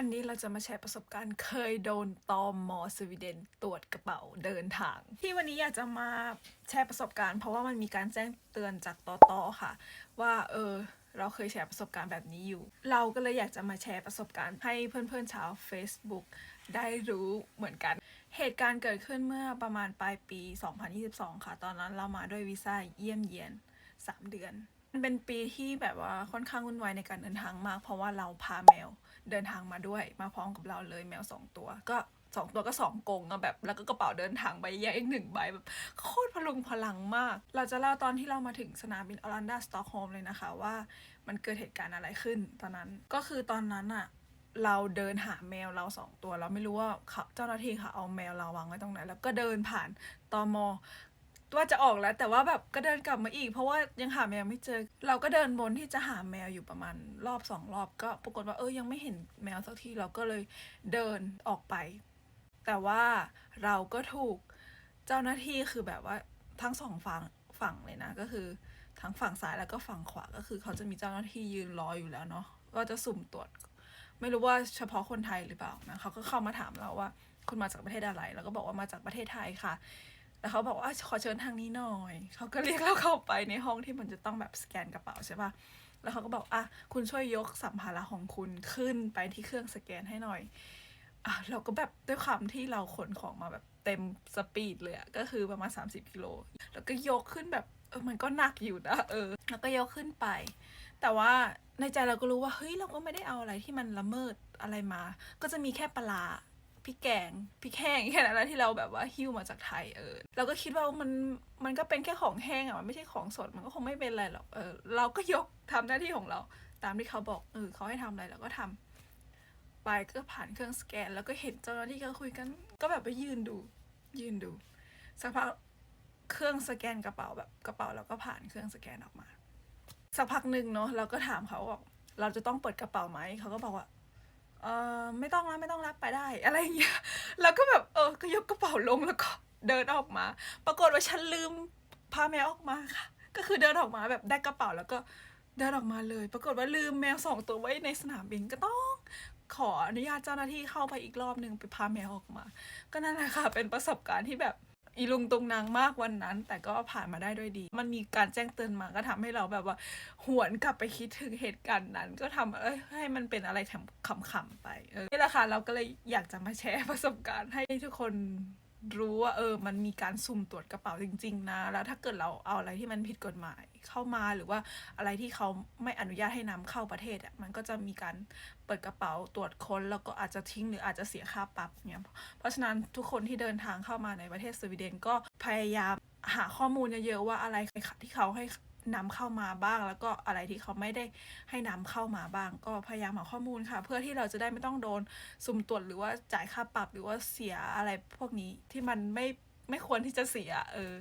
วันนี้เราจะมาแชร์ประสบการณ์เคยโดนตอมอสวีเดนตรวจกระเป๋าเดินทาง ที่วันนี้อยากจะมาแชร์ประสบการณ์ เพราะว่ามันมีการแจ้งเตือนจากตอตอค่ะ ว่าเออเราเคยแชร์ประสบการณ์แบบนี้อยู่ เราก็เลยอยากจะมาแชร์ประสบการณ์ให้เพื่อนๆชาว Facebook ได้รู้เหมือนกัน เหตุการณ์เกิดขึ้นเมื่อประมาณปลายปี 2022 ค่ะ ตอนนั้นเรามาด้วยวีซ่าเยี่ยมเยียน 3 เดือน มันเป็นปีที่แบบว่าค่อนข้างวุ่นวายในการเดินทางมาก เพราะว่าเราพาแมวเดินทางมาด้วย มาพร้อมกับเราเลยแมวสองตัว ก็สองตัวก็สองกงอะแบบ แล้วก็กระเป๋าเดินทางใบใหญ่อีกหนึ่งใบแบบโคตรพลุงพลังมาก เราจะเล่าตอนที่เรามาถึงสนามบินออรันดาสต็อกโฮล์มเลยนะคะว่ามันเกิดเหตุการณ์อะไรขึ้น ตอนนั้นก็คือตอนนั้นอะเราเดินหาแมวเราสองตัว เราไม่รู้ว่าเขาเจ้าหน้าที่เขาเอาแมวเราวางไว้ตรงไหน แล้วก็เดินผ่านตอม ว่าจะออกแล้ว แต่ว่าแบบก็เดินกลับมาอีก เพราะว่ายังหาแมวไม่เจอ เราก็เดินบนที่จะหาแมวอยู่ประมาณรอบสองรอบก็ปรากฏว่าเออยังไม่เห็นแมวสักทีเราก็เลยเดินออกไป แต่ว่าเราก็ถูกเจ้าหน้าที่คือแบบว่าทั้งสองฝั่งฝั่งเลยนะก็คือทั้งฝั่งซ้ายแล้วก็ฝั่งขวาก็คือเขาจะมีเจ้าหน้าที่ยืนรออยู่แล้วเนาะก็จะสุ่มตรวจ ไม่รู้ว่าเฉพาะคนไทยหรือเปล่านะเขาก็เข้ามาถามเราว่าคุณมาจากประเทศอะไรเราก็บอกว่ามาจากประเทศไทยค่ะ แล้วเขาบอกว่าขอเชิญทางนี้หน่อย เขาก็เรียกเราเข้าไปในห้องที่มันจะต้องแบบสแกนกระเป๋าใช่ปะแล้วเขาก็บอกอะคุณช่วยยกสัมภาระของคุณขึ้นไปที่เครื่องสแกนให้หน่อยอะเราก็แบบด้วยความที่เราขนของมาแบบเต็มสปีดเลยอะก็คือประมาณ 30กิโลแล้วก็ยกขึ้นแบบเออมันก็หนักอยู่นะเออ แล้วก็ยกขึ้นไป แต่ว่าในใจเราก็รู้ว่าเฮ้ยเราก็ไม่ได้เอาอะไรที่มันละเมิดอะไรมา ก็จะมีแค่ปลาร้า พริกแกงพริกแห้งแค่นั้นแหละที่เราแบบว่าหิ้วมาจากไทยเออเราก็คิดว่ามันมันก็เป็นแค่ของแห้งอะมันไม่ใช่ของสดมันก็คงไม่เป็นไรหรอกเออเราก็ยกทำหน้าที่ของเรา ตามที่เขาบอกเออเขาให้ทำอะไรเราก็ทำไปก็ผ่านเครื่องสแกน แล้วก็เห็นเจ้าหน้าที่ก็คุยกัน ก็แบบไปยืนดู ยืนดูสักพักเครื่องสแกนกระเป๋าแบบกระเป๋าเราก็ผ่านเครื่องสแกนออกมา สักพักหนึ่งเนาะเราก็ถามเขาว่าเราจะต้องเปิดกระเป๋าไหมเขาก็บอกว่า เออไม่ต้องแล้วไม่ต้องรับไปได้ อะไรอย่างเงี้ยแล้วก็แบบเออก็ยกกระเป๋าลงแล้วก็เดินออกมา ปรากฏว่าฉันลืมพาแมวออกมาค่ะ ก็คือเดินออกมาแบบได้กระเป๋าแล้วก็เดินออกมาเลย ปรากฏว่าลืมแมวสองตัวไว้ในสนามบินก็ต้องขออนุญาตเจ้าหน้าที่เข้าไปอีกรอบหนึ่งไปพาแมวออกมา ก็นั่นแหละค่ะ เป็นประสบการณ์ที่แบบ อีลุงตุงนางมากวันนั้น แต่ก็ผ่านมาได้ด้วยดี มันมีการแจ้งเตือนมาก็ทำให้เราแบบว่า หวนกลับไปคิดถึงเหตุการณ์นั้น ก็ทำเอ้ยให้มันเป็นอะไรขำๆไปนี่แหละค่ะเราก็เลยอยากจะมาแชร์ประสบการณ์ให้ทุกคน รู้ว่าเออ มันมีการสุ่มตรวจกระเป๋าจริง ๆ นะ แล้วถ้าเกิดเราเอาอะไรที่มันผิดกฎหมายเข้ามาหรือว่าอะไรที่เขาไม่อนุญาตให้นำเข้าประเทศอะมันก็จะมีการเปิดกระเป๋าตรวจค้น แล้วก็อาจจะทิ้งหรืออาจจะเสียค่าปรับเนี่ยเพราะฉะนั้นทุกคนที่เดินทางเข้ามาในประเทศสวีเดนก็พยายามหาข้อมูลเยอะๆว่าอะไรที่เขาให้ นำเข้ามาบ้าง แล้วก็อะไรที่เขาไม่ได้ให้นำเข้ามาบ้าง ก็พยายามหาข้อมูลค่ะ เพื่อที่เราจะได้ไม่ต้องโดนสุ่มตรวจหรือว่าจ่ายค่าปรับหรือว่าเสียอะไรพวกนี้ที่มันไม่ไม่ควรที่จะเสีย เออ